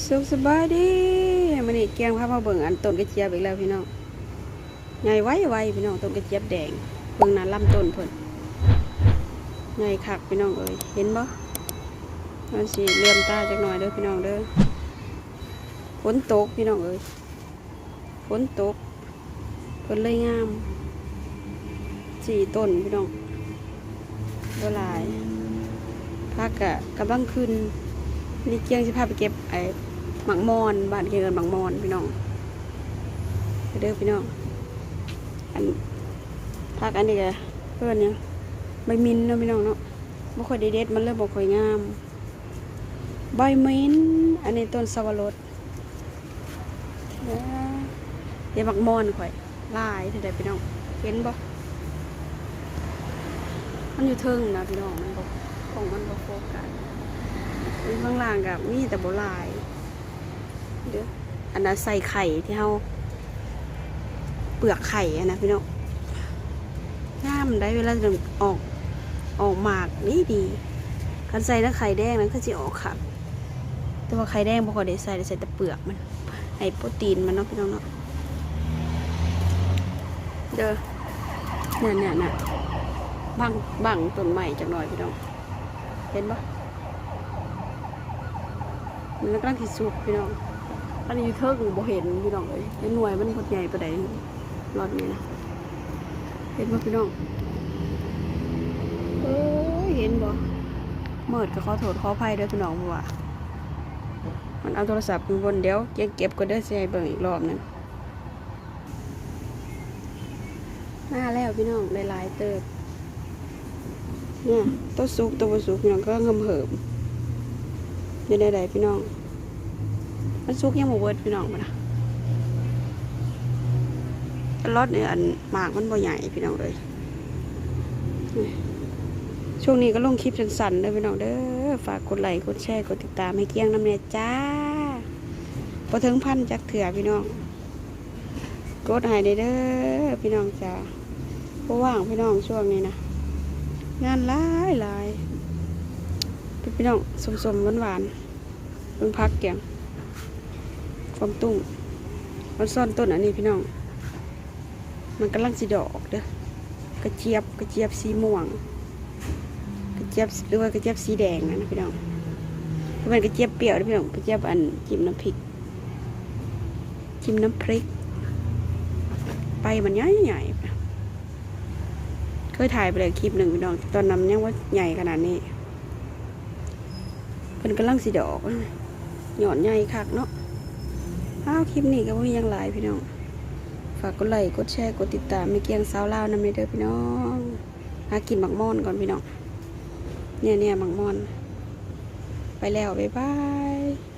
สุขสบายดีมันนี่เกียงพามาเบิ่งอันต้นกระเจี๊ยบอีกแล้วพี่น้องใหญ่ไว้ไว้พี่น้องต้นกระเจี๊ยบแดงเบิ่งนั้นลำต้นเพิ่นใหญ่คักพี่น้องเอ้ยเห็นบ่มันสิเลื่อมตาจักหน่อยเด้อพี่น้องเด้อฝนตกพี่น้องเอ้ยฝนตกเพิ่นเลยงามสี่ต้นพี่น้องบ่หลายพักกะกำลังขึ้นนี่เกียงสิพาไปเก็บไอ้ หมักมอนบ้านเกียงกันหมักมอนพี่น้องไปเด้อพี่น้องอันภาคอันนี้ก็เพื่อนเนี่ยงใบมินเนาะพี่น้องเนาะบ่ค่อยได้เด็ดมันเริ่มบ่ค่อยงาม ใบมินอันนี้ต้นสวรสเด้อเดี๋ยวหมักมอนข่อยลายเท่าใดพี่น้องเห็นบ่มันอยู่เทิงนะพี่น้องมันบ่ของมันบ่โฟกัสมีข้างล่างกับมีแต่โบลาย เด้ออันนั้นใส่ไข่ที่เขาเปลือกไข่อะนะพี่น้องงามได้เวลาจะออกออกหมากนี่ดีคันใส่แล้วไข่แดงนั้นก็จะออกค่ะแต่ว่าไข่แดงบ่ค่อยได้ใส่ได้ใส่แต่เปลือกมันให้โปรตีนมันเนาะพี่น้องเนาะเด้อเนี่ยเนี่ยเนี่ยบังบังต้นใหม่จักหน่อยพี่น้องเห็นปะมันกำลังที่สุกพี่น้อง อันนี้อยู่เทิงบ่เห็นพี่น้องเลยเป็นหน่วยมันพดใหญ่ประใดรอดนี้นะเห็นบ่พี่น้องเอ้ยเห็นบ่เมิดก็ขอโทษขออภัยด้วยพี่น้องเพราะว่ามันเอาโทรศัพท์อยู่บนเดี๋ยวเก็บเก็บก็เด้อสิให้เบิ่งอีกรอบนึงมาแล้วพี่น้องหลายๆเติบเนี่ยตัวสุกตัวบ่สุกพี่น้องก็เงิมเหิมอยู่ในใดพี่น้อง มันซุกยังบ่เวิร์ดพี่น้องมานะรถเนี่ยอันหมากมันบ่ใหญ่พี่น้องเลยช่วงนี้ก็ลงคลิปสั้นๆเด้อพี่น้องเด้อฝากกดไลค์กดแชร์กดติดตามให้เกี้ยงน้ำเนยจ้าพอถึงพันจักเถื่อพี่น้องกดให้ได้เด้อพี่น้องจ้าเพราะว่างพี่น้องช่วงนี้นะงานหลายหลายพี่น้องสมๆหวานๆเพิ่งพักเกี่ยง วามตุ้งมันซ่อนต้นอันนี้พี่น้อง มันกำลังสีดอกเด้อกระเจี๊ยบกระเจี๊ยบสีม่วง กระเจี๊ยบหรือว่ากระเจี๊ยบสีแดงนะนพี่น้องเพราะมันกระเจี๊ยบเปรี้ยวนะพี่น้องกระเจี๊ยบอันจิ้มน้ำพริกจิ้มน้ำพริก ไปมันใหญ่ใหญ่ๆเคยถ่ายไปเลยคลิปหนึ่งพี่น้องตอนนั้นยังว่าใหญ่ขนาดนี้เป็นกำลังสีดอกหย่อนใหญ่คักเนาะ อ้าวคลิปนี้ก็บ่มียังหลายพี่น้อง ฝากกดไลค์กดแชร์กดติดตามไม่เกียงสาวลาวนำเด้อพี่น้องหากินบักม่อนก่อนพี่น้องเนี่ยเนี่ยบักม่อน ไปแล้วบ๊ายบาย